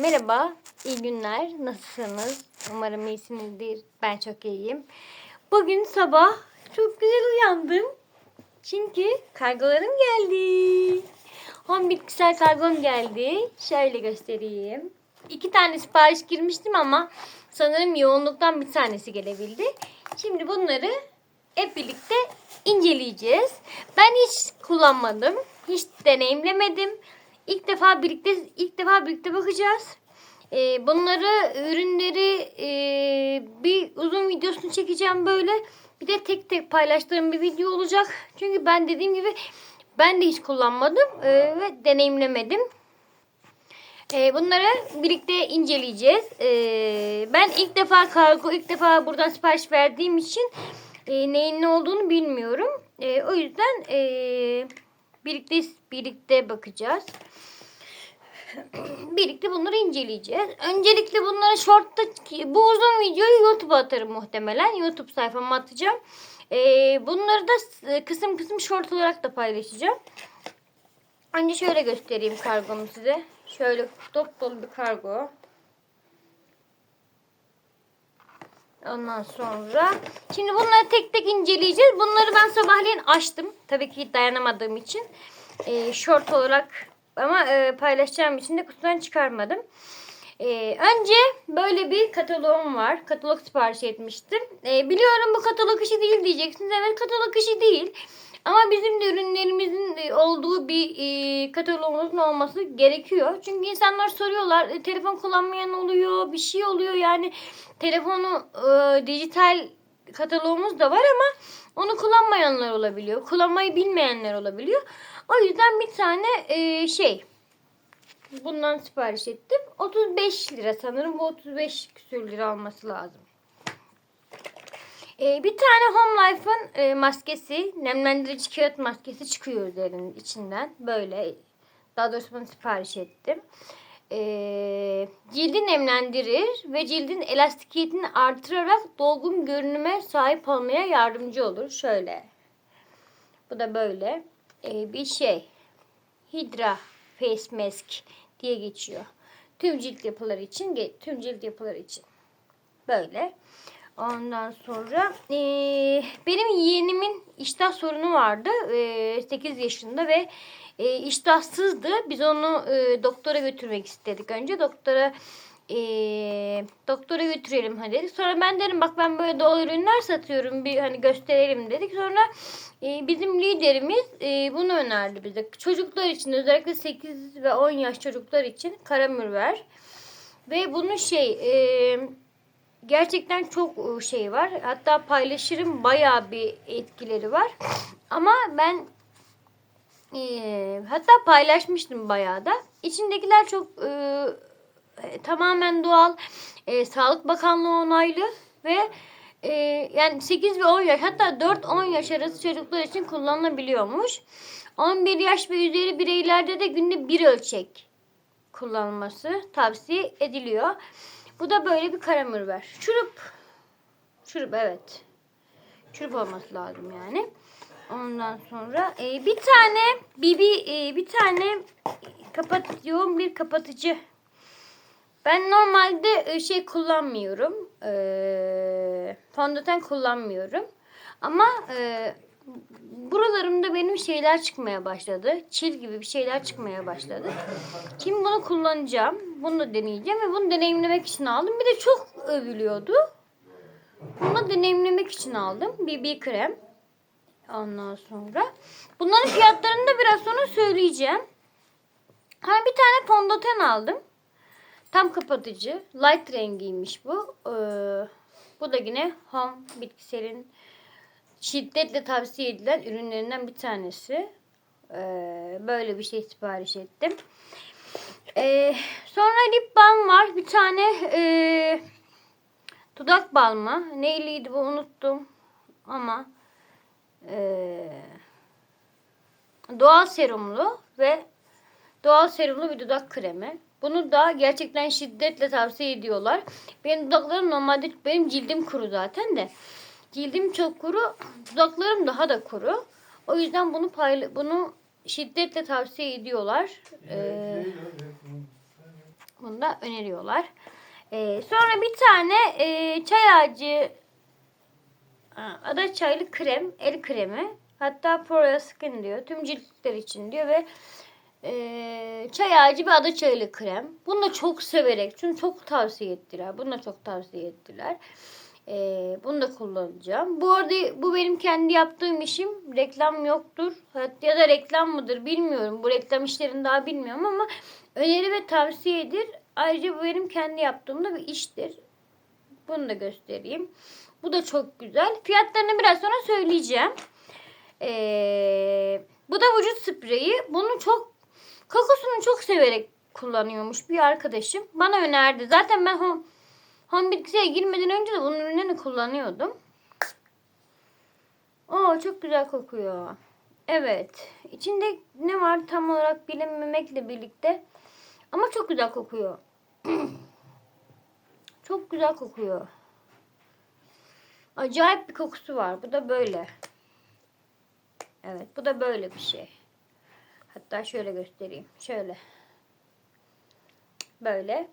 Merhaba, iyi günler. Nasılsınız? Umarım iyisinizdir. Ben çok iyiyim. Bugün sabah çok güzel uyandım. Çünkü kargolarım geldi. Home bitkisel kargom geldi. Şöyle göstereyim. İki tane sipariş girmiştim ama sanırım yoğunluktan bir tanesi gelebildi. Şimdi bunları hep birlikte inceleyeceğiz. Ben hiç kullanmadım. Hiç deneyimlemedim. İlk defa birlikte ilk defa birlikte bakacağız. Ee, bunları ürünleri e, bir uzun videosunu çekeceğim böyle. Bir de tek tek paylaştığım bir video olacak. Çünkü ben dediğim gibi ben de hiç kullanmadım e, ve deneyimlemedim. E, bunları birlikte inceleyeceğiz. E, ben ilk defa kargo, ilk defa buradan sipariş verdiğim için e, neyin ne olduğunu bilmiyorum. E, o yüzden e, birlikte birlikte bakacağız. birlikte bunları inceleyeceğiz. Öncelikle bunları short'ta bu uzun videoyu YouTube'a atarım muhtemelen. YouTube sayfama atacağım. Ee, bunları da kısım kısım short olarak da paylaşacağım. Önce şöyle göstereyim kargomu size. Şöyle dop dolu bir kargo. Ondan sonra şimdi bunları tek tek inceleyeceğiz. Bunları ben sabahleyin açtım. Tabii ki dayanamadığım için. Ee, short olarak ama e, paylaşacağım için de kutudan çıkarmadım. Ee, önce böyle bir kataloğum var. Katalog sipariş etmiştim. Ee, biliyorum bu katalog işi değil diyeceksiniz. Evet katalog işi değil. Ama bizim de ürünlerimizin de olduğu bir e, katalogumuzun olması gerekiyor. Çünkü insanlar soruyorlar. e, telefon kullanmayan oluyor. Bir şey oluyor. Yani telefonu e, dijital kataloğumuz da var ama onu kullanmayanlar olabiliyor. Kullanmayı bilmeyenler olabiliyor. O yüzden bir tane e, şey bundan sipariş ettim. 35 lira sanırım. Bu 35 küsür lira olması lazım. Ee, bir tane Home Life'ın e, maskesi, nemlendirici kağıt maskesi çıkıyor üzerinin içinden. Böyle. Daha doğrusu bunu sipariş ettim. Ee, cildi nemlendirir ve cildin elastikiyetini artırarak dolgun görünüme sahip olmaya yardımcı olur. Şöyle. Bu da böyle. Ee, bir şey. Hydra Face Mask diye geçiyor. Tüm cilt yapıları için, tüm cilt yapıları için. Böyle. Ondan sonra eee, benim yeğenimin iştah sorunu vardı. Eee 8 yaşında ve eee, iştahsızdı. Biz onu eee, doktora götürmek istedik önce. Doktora eee, doktora götürelim hadi dedik. Sonra ben dedim bak ben böyle doğal ürünler satıyorum. Bir hani gösterelim dedik. Sonra eee, bizim liderimiz eee, bunu önerdi bize. Çocuklar için özellikle 8 ve 10 yaş çocuklar için karamürver. Ve bunun şey eee gerçekten çok ıı, şey var. Hatta paylaşırım bayağı bir etkileri var. Ama ben eee, hatta paylaşmıştım bayağı da. İçindekiler çok ıı, e, tamamen doğal. E, Sağlık Bakanlığı onaylı ve e, yani 8 ve 10 yaş hatta 4-10 yaş arası çocuklar için kullanılabiliyormuş. 11 yaş ve üzeri bireylerde de günde bir ölçek kullanılması tavsiye ediliyor. Bu da böyle bir karamürver. Şurup. Şurup evet. Şurup olması lazım yani. Ondan sonra e, bir tane BB e, bir tane kapat yoğun bir kapatıcı. Ben normalde e, şey kullanmıyorum. E, fondöten kullanmıyorum. Ama e, buralarımda benim şeyler çıkmaya başladı. Çil gibi bir şeyler çıkmaya başladı. Şimdi bunu kullanacağım. Bunu da deneyeceğim ve bunu deneyimlemek için aldım. Bir de çok övülüyordu. Bunu deneyimlemek için aldım. BB krem. Ondan sonra. Bunların fiyatlarını da biraz sonra söyleyeceğim. Ha bir tane fondöten aldım. Tam kapatıcı. Light rengiymiş bu. Ee, bu da yine Home Bitkisel'in şiddetle tavsiye edilen ürünlerinden bir tanesi. Ee, böyle bir şey sipariş ettim. Ee, sonra lip balm var. Bir tane ee, dudak balmı. Neyliydi bu unuttum. Ama ee, doğal serumlu ve doğal serumlu bir dudak kremi. Bunu da gerçekten şiddetle tavsiye ediyorlar. Benim dudaklarım normalde benim cildim kuru zaten de. Cildim çok kuru, dudaklarım daha da kuru. O yüzden bunu payla bunu şiddetle tavsiye ediyorlar. Ee, Bunu da öneriyorlar. Ee, sonra bir tane e, çay ağacı ada çaylı krem, el kremi. Hatta Poroya Skin diyor. Tüm ciltler için diyor ve e, çay ağacı ve ada çaylı krem. Bunu da çok severek, çünkü çok tavsiye ettiler. Bunu da çok tavsiye ettiler. E, bunu da kullanacağım. Bu arada bu benim kendi yaptığım işim. Reklam yoktur. Ya da reklam mıdır bilmiyorum. Bu reklam işlerini daha bilmiyorum ama öneri ve tavsiyedir. Ayrıca bu benim kendi yaptığım da bir iştir. Bunu da göstereyim. Bu da çok güzel. Fiyatlarını biraz sonra söyleyeceğim. Ee, bu da vücut spreyi. Bunu çok kokusunu çok severek kullanıyormuş bir arkadaşım. Bana önerdi. Zaten ben home, girmeden önce de bunun ürünlerini kullanıyordum. Oo çok güzel kokuyor. Evet. İçinde ne var tam olarak bilinmemekle birlikte. Ama çok güzel kokuyor. çok güzel kokuyor. Acayip bir kokusu var. Bu da böyle. Evet bu da böyle bir şey. Hatta şöyle göstereyim. Şöyle. Böyle.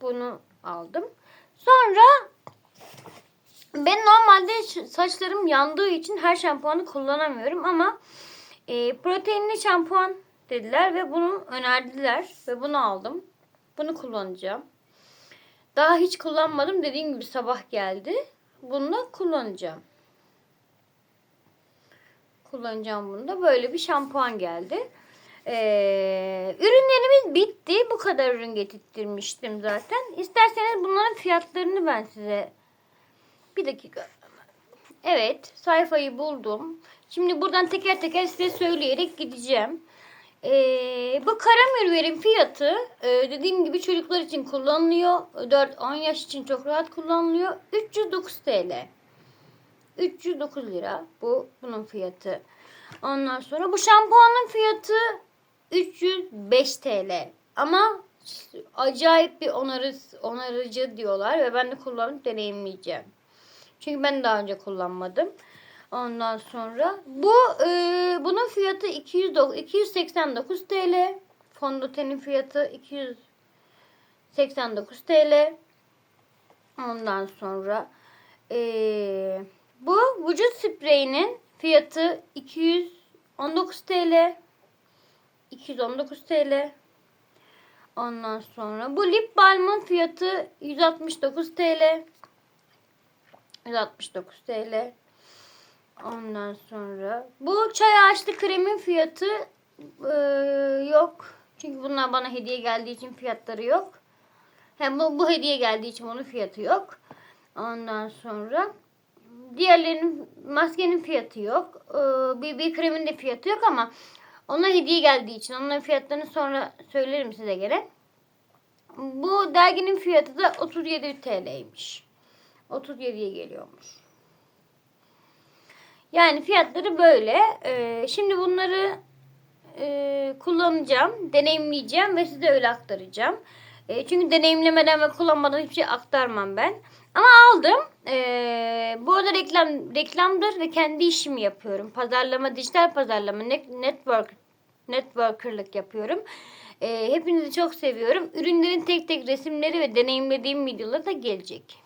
Bunu aldım. Sonra ben normalde saçlarım yandığı için her şampuanı kullanamıyorum ama e, proteinli şampuan dediler ve bunu önerdiler ve bunu aldım. Bunu kullanacağım. Daha hiç kullanmadım. Dediğim gibi sabah geldi. Bunu da kullanacağım. Kullanacağım bunu da. Böyle bir şampuan geldi. Ee, ürünlerimiz bitti. Bu kadar ürün getirtmiştim zaten. İsterseniz bunların fiyatlarını ben size bir dakika. Evet, sayfayı buldum. Şimdi buradan teker teker size söyleyerek gideceğim. Ee, bu karamürverin fiyatı e, dediğim gibi çocuklar için kullanılıyor. 4-10 yaş için çok rahat kullanılıyor. 309 TL. 309 lira bu bunun fiyatı. Ondan sonra bu şampuanın fiyatı 305 TL. Ama acayip bir onarı, onarıcı diyorlar ve ben de kullanıp deneyimleyeceğim. Çünkü ben daha önce kullanmadım. Ondan sonra bu e, bunun fiyatı 200, 289 TL. Fondötenin fiyatı 289 TL. Ondan sonra e, bu vücut spreyinin fiyatı 219 TL. 219 TL. Ondan sonra bu lip balmın fiyatı 169 TL. 169 TL. Ondan sonra bu çay ağaçlı kremin fiyatı e, yok. Çünkü bunlar bana hediye geldiği için fiyatları yok. Hem bu, bu hediye geldiği için onun fiyatı yok. Ondan sonra diğerlerinin maskenin fiyatı yok. Ee, BB kremin de fiyatı yok ama ona hediye geldiği için onların fiyatlarını sonra söylerim size gene. Bu derginin fiyatı da 37 TL'ymiş. 37'ye geliyormuş. Yani fiyatları böyle. Ee, şimdi bunları e, kullanacağım, deneyimleyeceğim ve size öyle aktaracağım. E, çünkü deneyimlemeden ve kullanmadan hiçbir şey aktarmam ben. Ama aldım. E, bu arada reklam reklamdır ve kendi işimi yapıyorum. Pazarlama, dijital pazarlama, net, network networkerlık yapıyorum. E, hepinizi çok seviyorum. Ürünlerin tek tek resimleri ve deneyimlediğim videolar da gelecek.